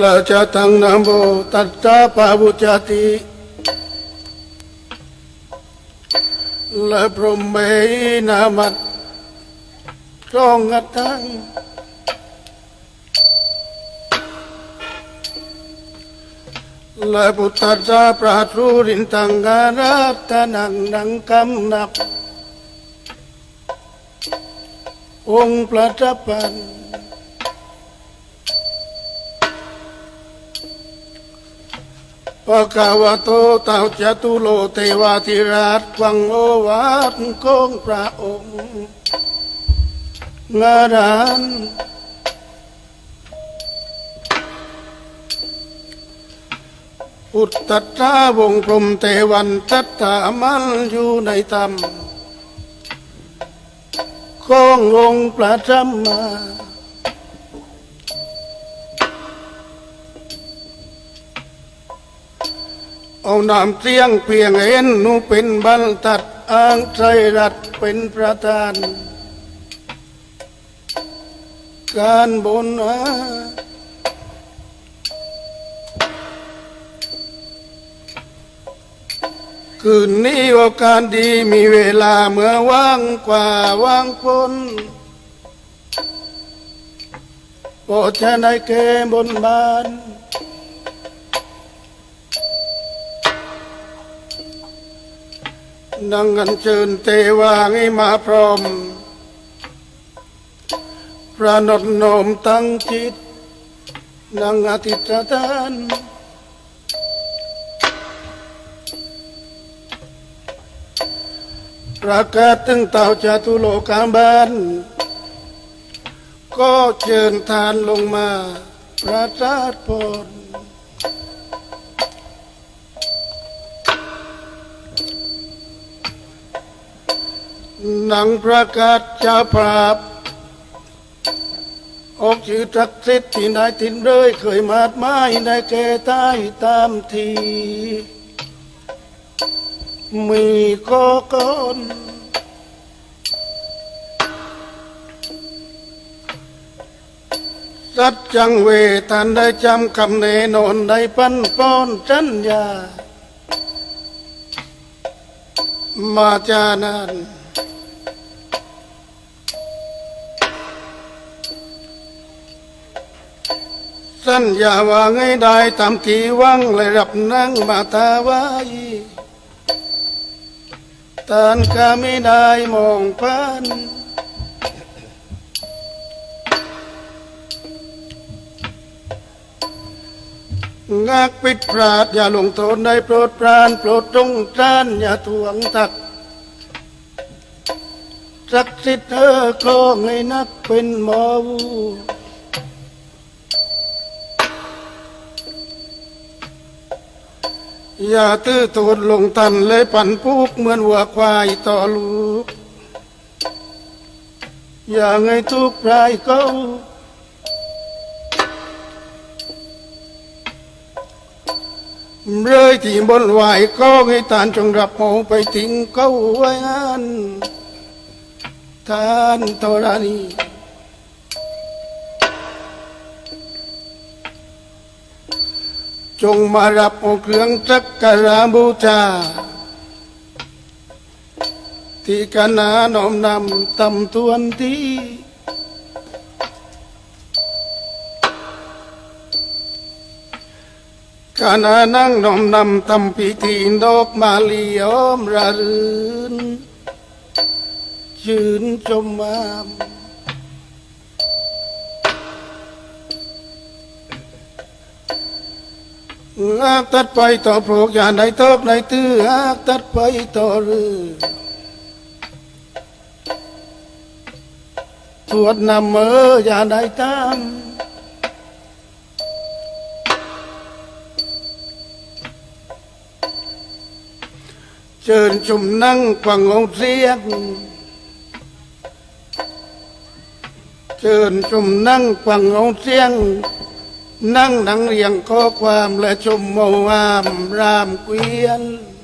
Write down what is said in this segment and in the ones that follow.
ละจะทังนะโมตัสสะปะวุจติละพรหมเมนามัตรองกัตตังละพุทธัสสะปราทรูรินตังกาลัตตนังนังกำนับองค์ประทับพัน ปะกาวะโตเต่าจตุโลเทวาธิราชวังโอวาทของพระองค์งารานอุตตตาวงพรมเทวันทัตตามันอยู่ในธรรมขององค์พระธรรมมา เอานามเสียงเพียงเห็นหนูเป็นบัลตัดอ้างใจรัฐเป็นประธาน การบนหาคืนนี้โอกาสดีมีเวลาเมื่อว่างกว่าว่างพ้นโปรดจะได้แก่บนบาน นังอันเชิญเทวาให้มาพร้อม พระนดนมตั้งจิตนังอธิษฐานประกาศถึงเต่าจตุโลกาบาลก็เชิญทานลงมาประทาดพร หนังประกาศชาปราบ ออกชื่อทักษิทธิ์ที่นายทินเลยเคยมาดไม้ในแก่ใต้ตามที มีข้อก่อนสัจจังเวทันได้จำคำเนนนได้ปั้นป้อนจัญญามาจานาน สัญญาว่าไงได้ตามที่วังเลยรับนั่งมาตาไว้ตานก็ไม่ได้มองผ่านงักปิดพลาดอย่าลงโทษได้โปรดปรานโปรดจงจานอย่าทวงตักสักดิ์สิทธิ์เธอคลองให้นักเป็นหมอวู อย่าตื้อโทษลงตันเลยปั่นปุกเหมือนวัวควายต่อลูก อย่าไงทุกข์รายเขาเรื่อยที่บนไหวก็ให้ทานจงรับเอาไปทิ้งเขาไว้อันทานธรณี จงมารับเอาเครื่องสักการะบูชาที่คณะน้อมนำตำทวนที่คณะนั่งน้อมนำตำพิธีดอกมาลียอมระรืนชื่นชมมาม หากตัดไปต่อโปรกย่าได้ตกในตื้อหากตัดไปต่อรือทวดนำเมออยาได้ตามเชิญชุมนั่งฟังองเสียงเชิญชุมนั่งฟังองเสียง นั่งหนังเรียงข้อความและชมโมวามรามเกวียนน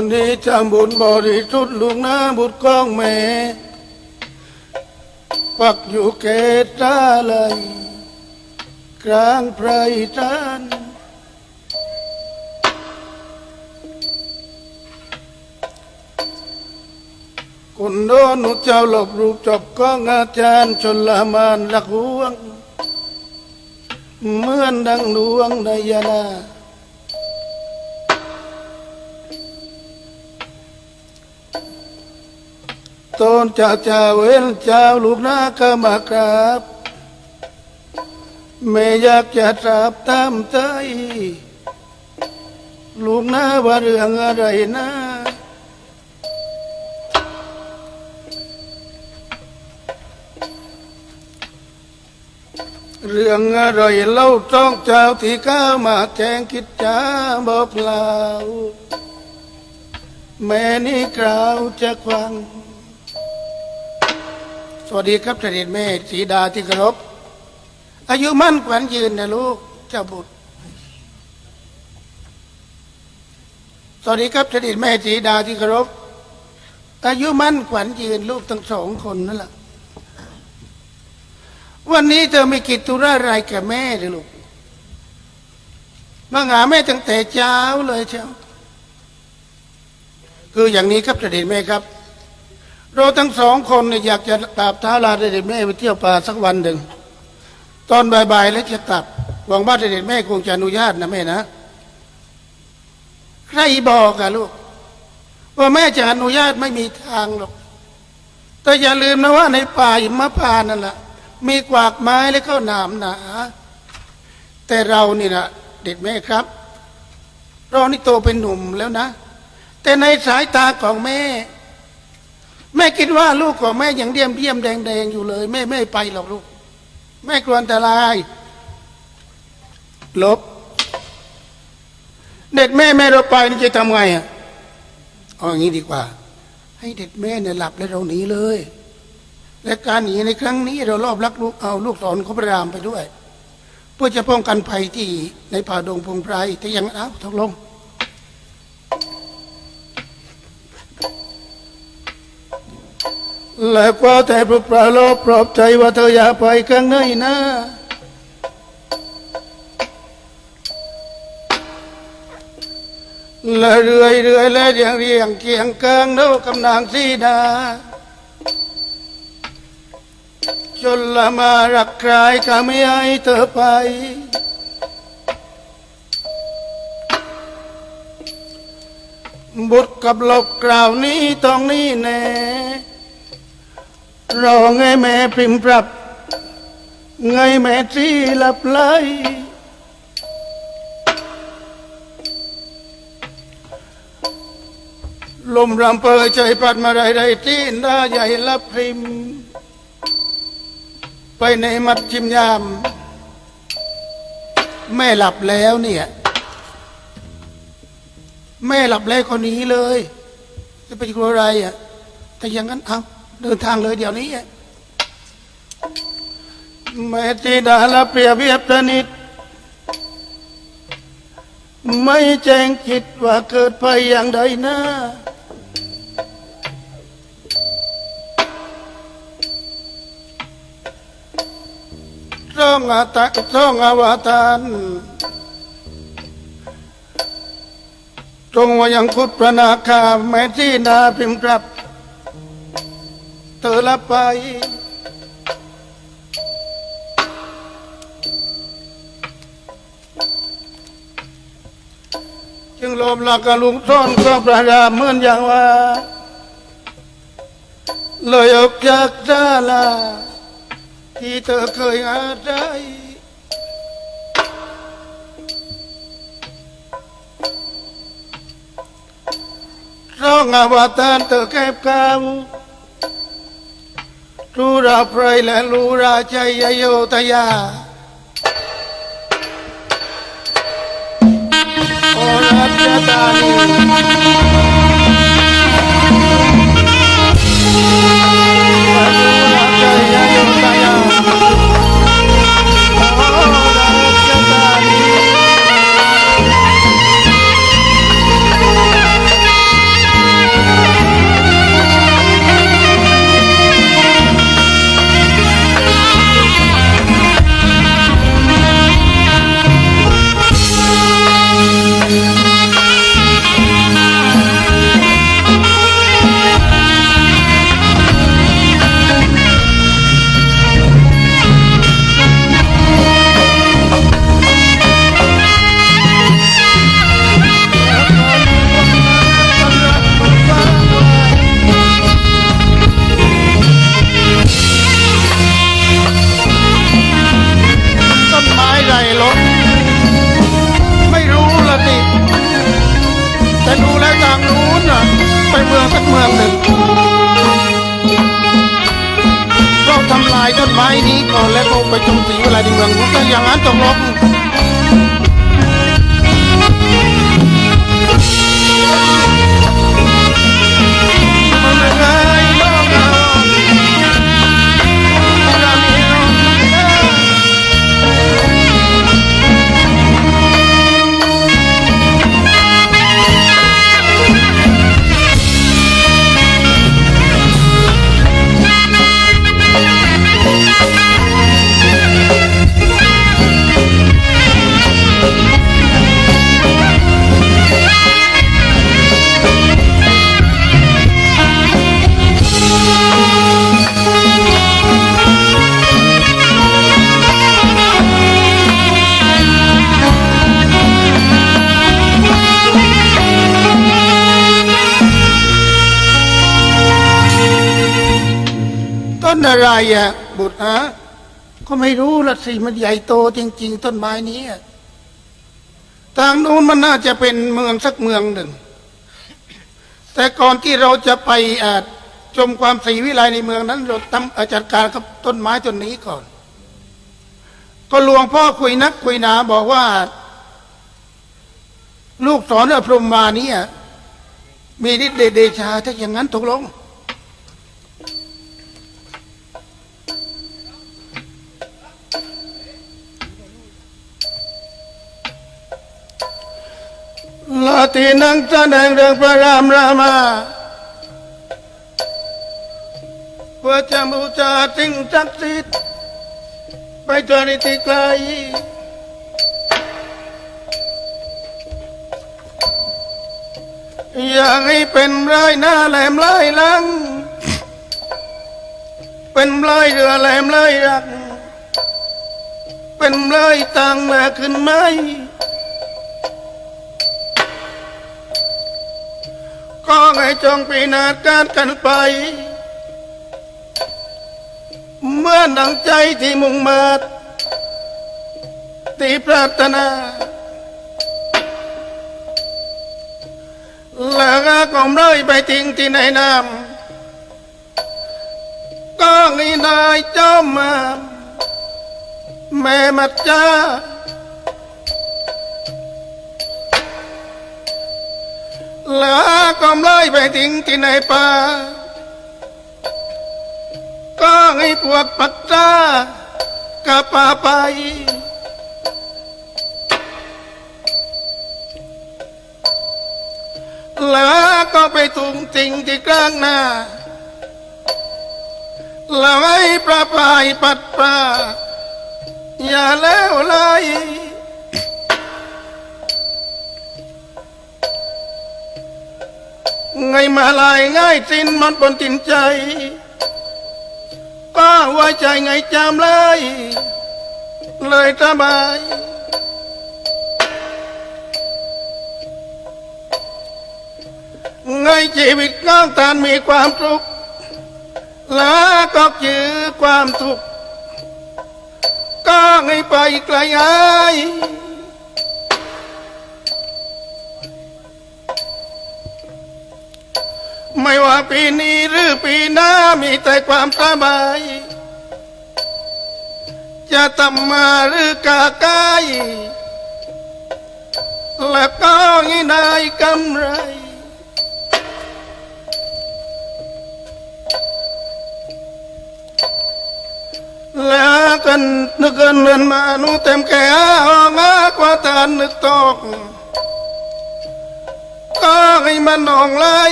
นนี้จำบุญบริสุทธิ์ลุงนาบุตรกองแม่ปักอยู่เกตตาเลยกลางไพรจันทร์คนโดนหนุเจ้าหลบรูปจบก้องอาจารย์ชนละมานรักหวง เหมือนดังดวงในยานา ตนเจ้าเจ้าเว้นเจ้าลูกนาก็มากราบไม่อยากจะตราบตามใจลูกนาว่าเรื่องอะไรนะเรื่องอะไรเล่าจ้องเจ้าที่ก้ามาแจ้งคิดจ้าบอกเล่าแม่นี่กล่าวจะฟัง วัสดีครับเสด็จแม่สีดาที่เคารพอายุมั่นขวัญยืนนะลูกเจ้าบุตร สวัสดีครับเสด็จแม่สีดาที่เคารพอายุมั่นขวัญยืนลูกทั้งสองคนนั่นแหละวันนี้เธอไม่กิจธุระอะไรกับแม่เลยลูกมาหาแม่ตั้งแต่เช้าเลยเช้าคืออย่างนี้ครับเสด็จแม่ครับ เราทั้งสองคนเนี่ยอยากจะกราบเท้าลาเด็จแม่ไปเที่ยวป่าสักวันหนึ่ง ตอนบ่ายๆแล้วจะกลับหวังว่าเด็จแม่คงจะอนุญาตนะแม่นะ ใครบอกอะลูก ว่าแม่จะอนุญาตไม่มีทางหรอก แต่อย่าลืมนะว่าในป่าหิมพานนั่นแหละมีกวากไม้และข้าวหนามหนา แต่เรานี่นะเด็กแม่ครับเรานี่โตเป็นหนุ่มแล้วนะ แต่ในสายตาของแม่ แม่คิดว่าลูกของแม่ยังเดียมเดียมแดงแดงอยู่เลย แม่ไม่ไปหรอกลูก แม่กลัวอันตราย ลบ เด็กแม่แม่เราไปนี่จะทำไงอะเอาอย่างนี้ดีกว่า ให้เด็กแม่เนี่ยหลับแล้วเราหนีเลย และการหนีในครั้งนี้เรารอบลักลูกเอาลูกศรของพระรามไปด้วย เพื่อจะป้องกันภัยที่ในป่าดงพงไพรแต่ยังเอาตกลง และก็แต่พระปราโลบปลอบใจว่าเธออย่าไปข้างในนะและเรื่อยเรื่อยและเรียงเรียงเคียงกลางโนกำนางสีดาจนละมารักใครก็ไม่ให้เธอไป บุตรกับหลบกล่าวนี้ต้องนี้แน่ รอไงแม่พิมพ์ปรับไงแม่ที่หลับไหลลมรำเปยใจปัดมาไรไรที่หน้าใหญ่ลับพิมพ์ไปในมัดชิมยาม แม่หลับแล้วเนี่ย แม่หลับแล้วคนนี้เลย จะไปกลัวอะไรอะแต่อย่างนั้นเอา เดินทางเลยเดี๋ยวนี้อะแม่ที่ดาลเปรียบเทียบสนิทไม่แจ้งคิดว่าเกิดภัยอย่างใดนะร้องอาตะร้องอาวาตานจงว่ายังคุดพระนาคาแม่ที่นาพิมพ์ครับ เธอละไป จึงลมลักกะลุงซ่อนก็ประดามเหมือนอย่างว่า เลยออกจากซาลาที่เธอเคยอาศัยร้องอาวตารเธอแคบกาว รู้ราไพรและรู้ราใจยโยธยาโอรัชตานี อนแล้วก็ไอะไรอะบุตรฮะก็ไม่รู้ละสิมันใหญ่โตจริง ๆ ต้นไม้นี้ทางนู้นมันน่าจะเป็นเมืองสักเมืองหนึ่ง แต่ก่อนที่เราจะไปอาชมความศรีวิไลในเมืองนั้น เราทำอาจัดการกับต้นไม้ต้นนี้ก่อน ก็หลวงพ่อคุยนักคุยหนาบอกว่า ลูกสอนอพรมมานี้มีฤทธิ์เดชเดชาถ้าอย่างนั้นตกลง ลาตีนังแสดงเรื่องพระรามรามาเพื่อจะบูชาสิ่งศักดิ์สิทธิ์ไปจนที่ไกลอยากให้เป็นไรหน้าแหลมไล่ลัง เป็นไรเรือแหลมไล่รัก เป็นไรตังแหลขึ้นไหม ก็ให้จงปีนาศการกันไป เมื่อดังใจที่มุ่งมาดที่ปรารถนาแล้วก็กลมร้อยไปทิ้งที่ในน้ำก็ให้นายเจ้ามา แม่มัดจ้า แล้วก็ไล่ไปทิ้งที่ในป่าก็ให้พวกปัตตากับป่าไป แล้วก็ไปถุงทิ้งที่กลางหน้าแล้วให้ปลาปายปัดปลาอย่าแล้วไหล ไงมาลายง่ายสิ้นมันบนตินใจ ก็ไว้ใจไงจำเลย เลยสบาย ไงชีวิตก้างตานมีความสุกข์แล้วก็จือความทุกข์ก็ไงไปไกลไา ไม่ว่าปีนี้หรือปีหน้ามีแต่ความสบาย จะทำมาหรือกากายและก็งินได้กำไร แล้วกันนึกกันเงินมาหนูเต็มแก่ห้องกว่าตานึกตอกก็ให้มันนองไล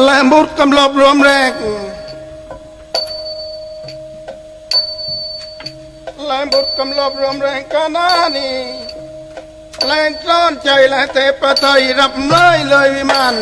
และมุดกำลบรวมแรงและมุดกำลบรวมแรงกานานี่แรงร้อนใจและเทพไทยรับเลยเลยวิมาน